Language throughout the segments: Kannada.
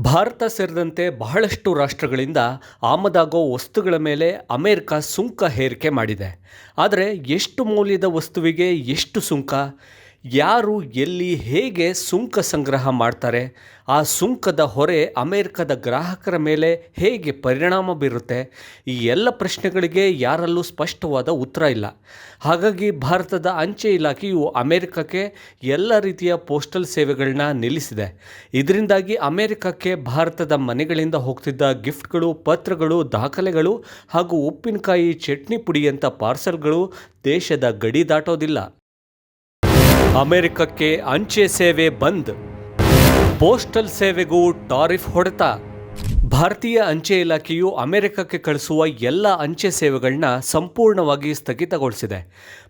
ಭಾರತ ಸೇರಿದಂತೆ ಬಹಳಷ್ಟು ರಾಷ್ಟ್ರಗಳಿಂದ ಆಮದಾಗೋ ವಸ್ತುಗಳ ಮೇಲೆ ಅಮೆರಿಕ ಸುಂಕ ಹೇರಿಕೆ ಮಾಡಿದೆ. ಆದರೆ ಎಷ್ಟು ಮೌಲ್ಯದ ವಸ್ತುವಿಗೆ ಎಷ್ಟು ಸುಂಕ? ಯಾರು ಎಲ್ಲಿ ಹೇಗೆ ಸುಂಕ ಸಂಗ್ರಹ ಮಾಡ್ತಾರೆ, ಆ ಸುಂಕದ ಹೊರೆ ಅಮೆರಿಕದ ಗ್ರಾಹಕರ ಮೇಲೆ ಹೇಗೆ ಪರಿಣಾಮ ಬೀರುತ್ತೆ, ಈ ಎಲ್ಲ ಪ್ರಶ್ನೆಗಳಿಗೆ ಯಾರಲ್ಲೂ ಸ್ಪಷ್ಟವಾದ ಉತ್ತರ ಇಲ್ಲ. ಹಾಗಾಗಿ ಭಾರತದ ಅಂಚೆ ಇಲಾಖೆಯು ಅಮೆರಿಕಕ್ಕೆ ಎಲ್ಲ ರೀತಿಯ ಪೋಸ್ಟಲ್ ಸೇವೆಗಳನ್ನ ನಿಲ್ಲಿಸಿದೆ. ಇದರಿಂದಾಗಿ ಅಮೆರಿಕಕ್ಕೆ ಭಾರತದ ಮನೆಗಳಿಂದ ಹೋಗ್ತಿದ್ದ ಗಿಫ್ಟ್ಗಳು, ಪತ್ರಗಳು, ದಾಖಲೆಗಳು ಹಾಗೂ ಉಪ್ಪಿನಕಾಯಿ ಚಟ್ನಿ ಪುಡಿಯಂಥ ಪಾರ್ಸಲ್ಗಳು ದೇಶದ ಗಡಿ ದಾಟೋದಿಲ್ಲ. ಅಮೆರಿಕಕ್ಕೆ ಅಂಚೆ ಸೇವೆ ಬಂದ್. ಪೋಸ್ಟಲ್ ಸೇವೆಗೂ ಟಾರಿಫ್ ಹೊಡೆತ. ಭಾರತೀಯ ಅಂಚೆ ಇಲಾಖೆಯು ಅಮೆರಿಕಕ್ಕೆ ಕಳಿಸುವ ಎಲ್ಲ ಅಂಚೆ ಸೇವೆಗಳನ್ನ ಸಂಪೂರ್ಣವಾಗಿ ಸ್ಥಗಿತಗೊಳಿಸಿದೆ.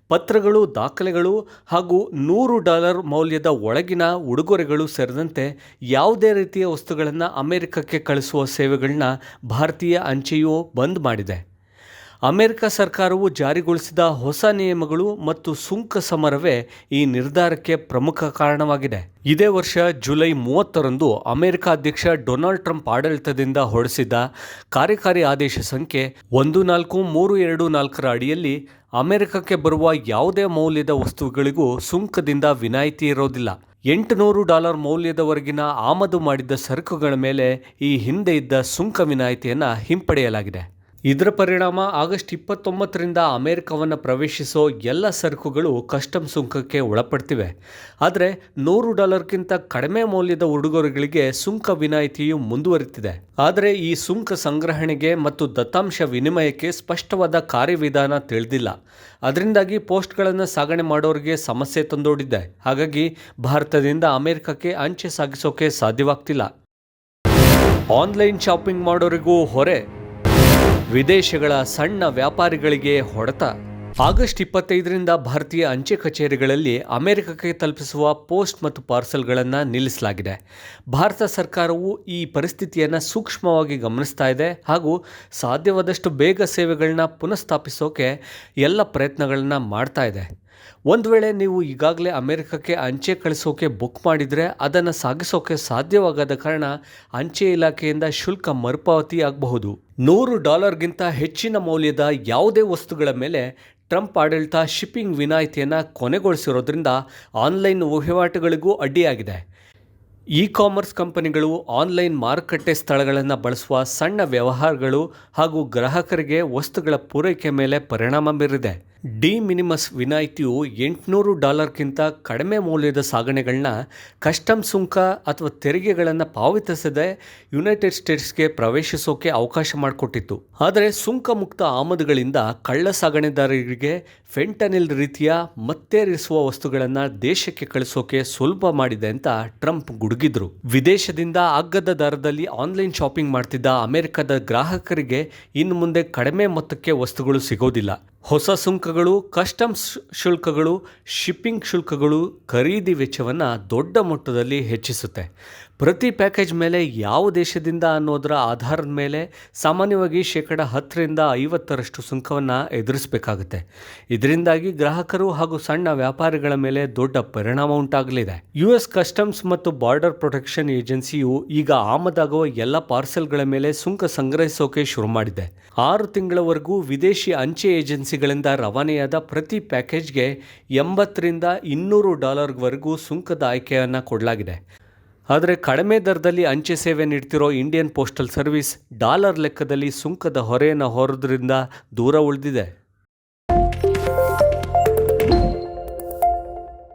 ಪತ್ರಗಳು, ದಾಖಲೆಗಳು ಹಾಗೂ ನೂರು ಡಾಲರ್ ಮೌಲ್ಯದ ಒಳಗಿನ ಉಡುಗೊರೆಗಳು ಸೇರಿದಂತೆ ಯಾವುದೇ ರೀತಿಯ ವಸ್ತುಗಳನ್ನು ಅಮೆರಿಕಕ್ಕೆ ಕಳಿಸುವ ಸೇವೆಗಳನ್ನ ಭಾರತೀಯ ಅಂಚೆಯು ಬಂದ್ ಮಾಡಿದೆ. ಅಮೆರಿಕ ಸರ್ಕಾರವು ಜಾರಿಗೊಳಿಸಿದ ಹೊಸ ನಿಯಮಗಳು ಮತ್ತು ಸುಂಕ ಸಮರವೇ ಈ ನಿರ್ಧಾರಕ್ಕೆ ಪ್ರಮುಖ ಕಾರಣವಾಗಿದೆ. ಇದೇ ವರ್ಷ ಜುಲೈ ಮೂವತ್ತರಂದು ಅಮೆರಿಕ ಅಧ್ಯಕ್ಷ ಡೊನಾಲ್ಡ್ ಟ್ರಂಪ್ ಆಡಳಿತದಿಂದ ಹೊರಡಿಸಿದ್ದ ಕಾರ್ಯಕಾರಿ ಆದೇಶ ಸಂಖ್ಯೆ ಒಂದು ನಾಲ್ಕು ಮೂರು ಎರಡು ನಾಲ್ಕರ ಅಡಿಯಲ್ಲಿ ಅಮೆರಿಕಕ್ಕೆ ಬರುವ ಯಾವುದೇ ಮೌಲ್ಯದ ವಸ್ತುಗಳಿಗೂ ಸುಂಕದಿಂದ ವಿನಾಯಿತಿ ಇರೋದಿಲ್ಲ. ಎಂಟುನೂರು ಡಾಲರ್ ಮೌಲ್ಯದವರೆಗಿನ ಆಮದು ಮಾಡಿದ್ದ ಸರಕುಗಳ ಮೇಲೆ ಈ ಹಿಂದೆ ಇದ್ದ ಸುಂಕ ವಿನಾಯಿತಿಯನ್ನು ಹಿಂಪಡೆಯಲಾಗಿದೆ. ಇದರ ಪರಿಣಾಮ ಆಗಸ್ಟ್ ಇಪ್ಪತ್ತೊಂಬತ್ತರಿಂದ ಅಮೆರಿಕವನ್ನು ಪ್ರವೇಶಿಸೋ ಎಲ್ಲ ಸರಕುಗಳು ಕಸ್ಟಮ್ ಸುಂಕಕ್ಕೆ ಒಳಪಡ್ತಿವೆ. ಆದರೆ ನೂರು ಡಾಲರ್ಗಿಂತ ಕಡಿಮೆ ಮೌಲ್ಯದ ಉಡುಗೊರೆಗಳಿಗೆ ಸುಂಕ ವಿನಾಯಿತಿಯು ಮುಂದುವರಿತಿದೆ. ಆದರೆ ಈ ಸುಂಕ ಸಂಗ್ರಹಣೆಗೆ ಮತ್ತು ದತ್ತಾಂಶ ವಿನಿಮಯಕ್ಕೆ ಸ್ಪಷ್ಟವಾದ ಕಾರ್ಯವಿಧಾನ ತಿಳಿದಿಲ್ಲ. ಅದರಿಂದಾಗಿ ಪೋಸ್ಟ್ಗಳನ್ನು ಸಾಗಣೆ ಮಾಡೋರಿಗೆ ಸಮಸ್ಯೆ ತಂದೊಡ್ಡಿದೆ. ಹಾಗಾಗಿ ಭಾರತದಿಂದ ಅಮೆರಿಕಕ್ಕೆ ಅಂಚೆ ಸಾಗಿಸೋಕೆ ಸಾಧ್ಯವಾಗ್ತಿಲ್ಲ. ಆನ್ಲೈನ್ ಶಾಪಿಂಗ್ ಮಾಡೋರಿಗೂ ಹೊರೆ. ವಿದೇಶಗಳ ಸಣ್ಣ ವ್ಯಾಪಾರಿಗಳಿಗೆ ಹೊಡೆತ. ಆಗಸ್ಟ್ ಇಪ್ಪತ್ತೈದರಿಂದ ಭಾರತೀಯ ಅಂಚೆ ಕಚೇರಿಗಳಲ್ಲಿ ಅಮೆರಿಕಕ್ಕೆ ತಲುಪಿಸುವ ಪೋಸ್ಟ್ ಮತ್ತು ಪಾರ್ಸೆಲ್ಗಳನ್ನು ನಿಲ್ಲಿಸಲಾಗಿದೆ. ಭಾರತ ಸರ್ಕಾರವು ಈ ಪರಿಸ್ಥಿತಿಯನ್ನು ಸೂಕ್ಷ್ಮವಾಗಿ ಗಮನಿಸ್ತಾ ಇದೆ ಹಾಗೂ ಸಾಧ್ಯವಾದಷ್ಟು ಬೇಗ ಸೇವೆಗಳನ್ನ ಪುನಃಸ್ಥಾಪಿಸೋಕೆ ಎಲ್ಲ ಪ್ರಯತ್ನಗಳನ್ನು ಮಾಡ್ತಾ ಇದೆ. ಒಂದು ವೇಳೆ ನೀವು ಈಗಾಗಲೇ ಅಮೆರಿಕಕ್ಕೆ ಅಂಚೆ ಕಳಿಸೋಕೆ ಬುಕ್ ಮಾಡಿದರೆ ಅದನ್ನು ಸಾಗಿಸೋಕೆ ಸಾಧ್ಯವಾಗದ ಕಾರಣ ಅಂಚೆ ಇಲಾಖೆಯಿಂದ ಶುಲ್ಕ ಮರುಪಾವತಿ ಆಗಬಹುದು. ನೂರು ಡಾಲರ್ಗಿಂತ ಹೆಚ್ಚಿನ ಮೌಲ್ಯದ ಯಾವುದೇ ವಸ್ತುಗಳ ಮೇಲೆ ಟ್ರಂಪ್ ಆಡಳಿತ ಶಿಪ್ಪಿಂಗ್ ವಿನಾಯಿತಿಯನ್ನು ಕೊನೆಗೊಳಿಸಿರೋದ್ರಿಂದ ಆನ್ಲೈನ್ ವಹಿವಾಟುಗಳಿಗೂ ಅಡ್ಡಿಯಾಗಿದೆ. ಇ ಕಾಮರ್ಸ್ ಕಂಪನಿಗಳು ಆನ್ಲೈನ್ ಮಾರುಕಟ್ಟೆ ಸ್ಥಳಗಳನ್ನು ಬಳಸುವ ಸಣ್ಣ ವ್ಯವಹಾರಗಳು ಹಾಗೂ ಗ್ರಾಹಕರಿಗೆ ವಸ್ತುಗಳ ಪೂರೈಕೆ ಮೇಲೆ ಪರಿಣಾಮ ಬೀರಿದೆ. ಡಿ ಮಿನಿಮಸ್ ವಿನಾಯಿತಿಯು ಎಂಟುನೂರು ಡಾಲರ್ಗಿಂತ ಕಡಿಮೆ ಮೌಲ್ಯದ ಸಾಗಣೆಗಳನ್ನ ಕಸ್ಟಮ್ ಸುಂಕ ಅಥವಾ ತೆರಿಗೆಗಳನ್ನು ಪಾವತಿಸದೆ ಯುನೈಟೆಡ್ ಸ್ಟೇಟ್ಸ್ಗೆ ಪ್ರವೇಶಿಸೋಕೆ ಅವಕಾಶ ಮಾಡಿಕೊಟ್ಟಿತ್ತು. ಆದರೆ ಸುಂಕ ಮುಕ್ತ ಆಮದುಗಳಿಂದ ಕಳ್ಳ ಸಾಗಣೆದಾರರಿಗೆ ಫೆಂಟನಿಲ್ ರೀತಿಯ ಮತ್ತೇರಿಸುವ ವಸ್ತುಗಳನ್ನು ದೇಶಕ್ಕೆ ಕಳಿಸೋಕೆ ಸುಲಭ ಮಾಡಿದೆ ಅಂತ ಟ್ರಂಪ್ ಗುಡುಗಿದ್ರು. ವಿದೇಶದಿಂದ ಅಗ್ಗದ ದರದಲ್ಲಿ ಆನ್ಲೈನ್ ಶಾಪಿಂಗ್ ಮಾಡ್ತಿದ್ದ ಅಮೆರಿಕದ ಗ್ರಾಹಕರಿಗೆ ಇನ್ನು ಮುಂದೆ ಕಡಿಮೆ ಮೊತ್ತಕ್ಕೆ ವಸ್ತುಗಳು ಸಿಗೋದಿಲ್ಲ. ಹೊಸ ಸುಂಕಗಳು ಕಸ್ಟಮ್ಸ್ ಶುಲ್ಕಗಳು ಶಿಪ್ಪಿಂಗ್ ಶುಲ್ಕಗಳು ಖರೀದಿ ವೆಚ್ಚವನ್ನು ದೊಡ್ಡ ಮಟ್ಟದಲ್ಲಿ ಹೆಚ್ಚಿಸುತ್ತೆ. ಪ್ರತಿ ಪ್ಯಾಕೇಜ್ ಮೇಲೆ ಯಾವ ದೇಶದಿಂದ ಅನ್ನೋದರ ಆಧಾರದ ಮೇಲೆ ಸಾಮಾನ್ಯವಾಗಿ ಶೇಕಡ ಹತ್ತರಿಂದ ಐವತ್ತರಷ್ಟು ಸುಂಕವನ್ನು ಎದುರಿಸಬೇಕಾಗುತ್ತೆ. ಇದರಿಂದಾಗಿ ಗ್ರಾಹಕರು ಹಾಗೂ ಸಣ್ಣ ವ್ಯಾಪಾರಿಗಳ ಮೇಲೆ ದೊಡ್ಡ ಪರಿಣಾಮ ಉಂಟಾಗಲಿದೆ. ಯು ಎಸ್ ಕಸ್ಟಮ್ಸ್ ಮತ್ತು ಬಾರ್ಡರ್ ಪ್ರೊಟೆಕ್ಷನ್ ಏಜೆನ್ಸಿಯು ಈಗ ಆಮದಾಗುವ ಎಲ್ಲ ಪಾರ್ಸೆಲ್ಗಳ ಮೇಲೆ ಸುಂಕ ಸಂಗ್ರಹಿಸೋಕೆ ಶುರು ಮಾಡಿದೆ. ಆರು ತಿಂಗಳವರೆಗೂ ವಿದೇಶಿ ಅಂಚೆ ಏಜೆನ್ಸಿಗಳಿಂದ ರವಾನೆಯಾದ ಪ್ರತಿ ಪ್ಯಾಕೇಜ್ಗೆ ಎಂಬತ್ತರಿಂದ ಇನ್ನೂರು ಡಾಲರ್ವರೆಗೂ ಸುಂಕದ ಆಯ್ಕೆಯನ್ನು ಕೊಡಲಾಗಿದೆ. ಆದರೆ ಕಡಿಮೆ ದರದಲ್ಲಿ ಅಂಚೆ ಸೇವೆ ನೀಡ್ತಿರೋ ಇಂಡಿಯನ್ ಪೋಸ್ಟಲ್ ಸರ್ವಿಸ್ ಡಾಲರ್ ಲೆಕ್ಕದಲ್ಲಿ ಸುಂಕದ ಹೊರೆಯನ್ನು ಹೊರೋದ್ರಿಂದ ದೂರ ಉಳಿದಿದೆ.